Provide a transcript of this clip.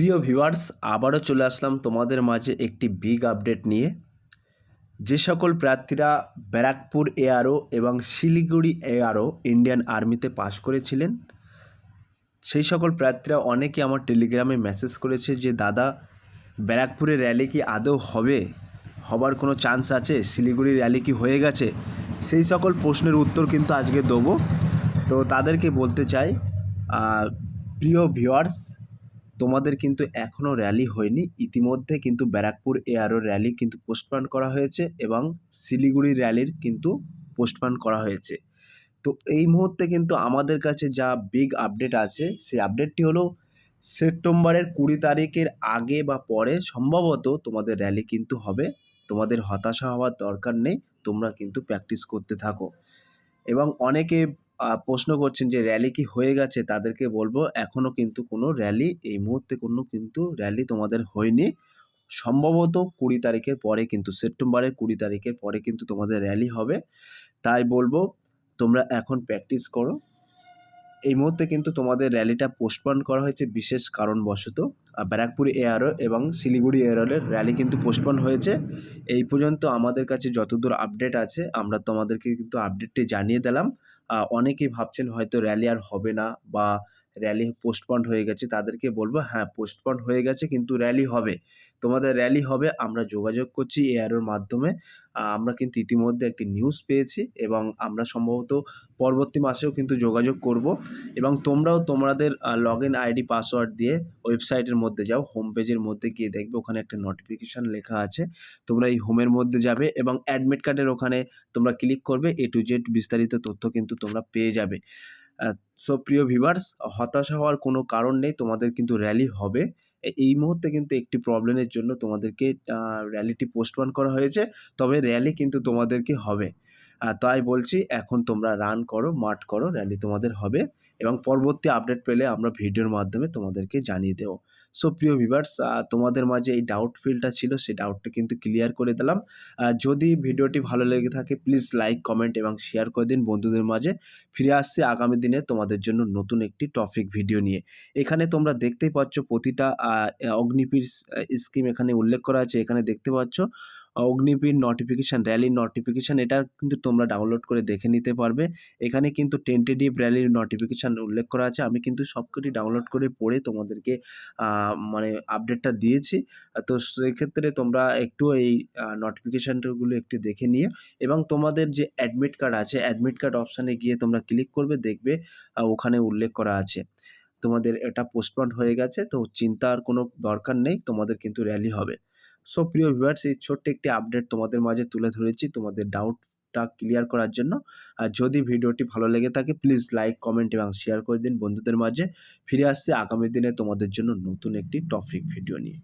প্রিয় ভিউয়ার্স, আবারও চলে আসলাম তোমাদের মাঝে একটি বিগ আপডেট নিয়ে। যে সকল প্রার্থীরা ব্যারাকপুর এআরও এবং শিলিগুড়ি এআরও ইন্ডিয়ান আর্মিতে পাশ করেছিলেন, সেই সকল প্রার্থীরা অনেকে আমার টেলিগ্রামে মেসেজ করেছে যে, দাদা ব্যারাকপুরের র্যালি কি আদৌ হবে? হবার কোনো চান্স আছে? শিলিগুড়ি র্যালি কি হয়ে গেছে? সেই সকল প্রশ্নের উত্তর কিন্তু আজকে দেবো। তো তাদেরকে বলতে চাই প্রিয় ভিউয়ার্স তোমাদের কিন্তু এখনও র্যালি হয়নি। ইতিমধ্যে কিন্তু ব্যারাকপুর এআরও র্যালি কিন্তু পোস্টপন করা হয়েছে এবং শিলিগুড়ি র্যালির কিন্তু পোস্টপন করা হয়েছে। তো এই মুহূর্তে কিন্তু আমাদের কাছে যা বিগ আপডেট আছে, সেই আপডেটটি হলো সেপ্টেম্বরের কুড়ি তারিখের আগে বা পরে সম্ভবত তোমাদের র্যালি কিন্তু হবে। তোমাদের হতাশা হওয়ার দরকার নেই, তোমরা কিন্তু প্র্যাকটিস করতে থাকো। এবং অনেকে প্রশ্ন করছেন যে র্যালি কি হয়ে গেছে? তাদেরকে বলব এখনও কিন্তু কোনো র্যালি এই মুহূর্তে কোনো কিন্তু র্যালি তোমাদের হয়নি। সম্ভবত কুড়ি তারিখের পরে কিন্তু, সেপ্টেম্বরের কুড়ি তারিখের পরে কিন্তু তোমাদের র্যালি হবে। তাই বলব, তোমরা এখন প্র্যাকটিস করো। এই মুহূর্তে কিন্তু তোমাদের র্যালিটা পোস্টপন করা হয়েছে বিশেষ কারণবশত। ব্যারাকপুর এয়ারও এবং শিলিগুড়ি এয়ারোলের র্যালি কিন্তু পোস্টপন হয়েছে। এই পর্যন্ত আমাদের কাছে যতদূর আপডেট আছে, আমরা তোমাদেরকে কিন্তু আপডেটটি জানিয়ে দিলাম। অনেকেই ভাবছেন হয়তো র্যালি আর হবে না বা র্যালি পোস্টপন্ড হয়ে গেছে, তাদেরকে বলব হ্যাঁ পোস্টপন্ড হয়ে গেছে, কিন্তু র্যালি হবে। তোমাদের র্যালি হবে, আমরা যোগাযোগ করছি এআরওর মাধ্যমে। আমরা কিন্তু ইতিমধ্যে একটি নিউজ পেয়েছি এবং আমরা সম্ভবত পরবর্তী মাসেও কিন্তু যোগাযোগ করব। এবং তোমরাও তোমাদের লগ ইন আইডি পাসওয়ার্ড দিয়ে ওয়েবসাইটের মধ্যে যাও হোম পেজের মধ্যে গিয়ে দেখবে, ওখানে একটা নোটিফিকেশান লেখা আছে। তোমরা এই হোমের মধ্যে যাবে এবং অ্যাডমিট কার্ডের ওখানে তোমরা ক্লিক করবে এ টু জেড বিস্তারিত তথ্য কিন্তু তোমরা পেয়ে যাবে। সো প্রিয় ভিভার্স হতাশা হওয়ার কোনো কারণ নেই, তোমাদের কিন্তু র্যালি হবে। এই মুহূর্তে কিন্তু একটি প্রবলেমের জন্য তোমাদেরকে র্যালিটি পোস্টপন করা হয়েছে, তবে র্যালি কিন্তু তোমাদেরকে হবে। তাই বলছি, এখন তোমরা রান করো, মাঠ করো র্যালি তোমাদের হবে এবং পরবর্তী আপডেট পেলে আমরা ভিডিওর মাধ্যমে তোমাদেরকে জানিয়ে দেবো। সো প্রিয় ভিভার্স তোমাদের মাঝে এই ডাউট ফিলটা ছিল, সেই ডাউটটা কিন্তু ক্লিয়ার করে দিলাম। যদি ভিডিওটি ভালো লেগে থাকে প্লিজ লাইক কমেন্ট এবং শেয়ার করে দিন বন্ধুদের মাঝে। ফিরে আসছি আগামী দিনে তোমাদের জন্য নতুন একটি টপিক ভিডিও নিয়ে। এখানে তোমরা দেখতেই পাচ্ছ, প্রতিটা অগ্নিপীর স্কিম এখানে উল্লেখ করা আছে। এখানে দেখতে পাচ্ছ অগ্নিপীর নোটিফিকেশান র্যালির নোটিফিকেশান এটা কিন্তু তোমরা ডাউনলোড করে দেখে নিতে পারবে। এখানে কিন্তু টেন্টেটিভ র্যালির নোটিফিকেশান উল্লেখ করা আছে। আমি কিন্তু সবকটি ডাউনলোড করে পড়ে তোমাদেরকে মানে আপডেটটা দিয়েছি। তো সেক্ষেত্রে তোমরা একটু এই নোটিফিকেশানগুলো একটু দেখে নিয়ে এবং তোমাদের যে অ্যাডমিট কার্ড আছে অ্যাডমিট কার্ড অপশানে গিয়ে তোমরা ক্লিক করবে, দেখবে ওখানে উল্লেখ করা আছে। তোমাদের এটা পোস্টপন হয়ে গেছে, তো চিন্তার কোনো দরকার নেই, তোমাদের কিন্তু র্যালি হবে। সো প্রিয় ভিউয়ার্স এই ছোট্ট একটি আপডেট তোমাদের মাঝে তুলে ধরেছি তোমাদের ডাউটটা ক্লিয়ার করার জন্য। আর যদি ভিডিওটি ভালো লেগে থাকে প্লিজ লাইক কমেন্ট এবং শেয়ার করে দিন বন্ধুদের মাঝে। ফিরে আসছে আগামী দিনে তোমাদের জন্য নতুন একটি টপিক ভিডিও নিয়ে।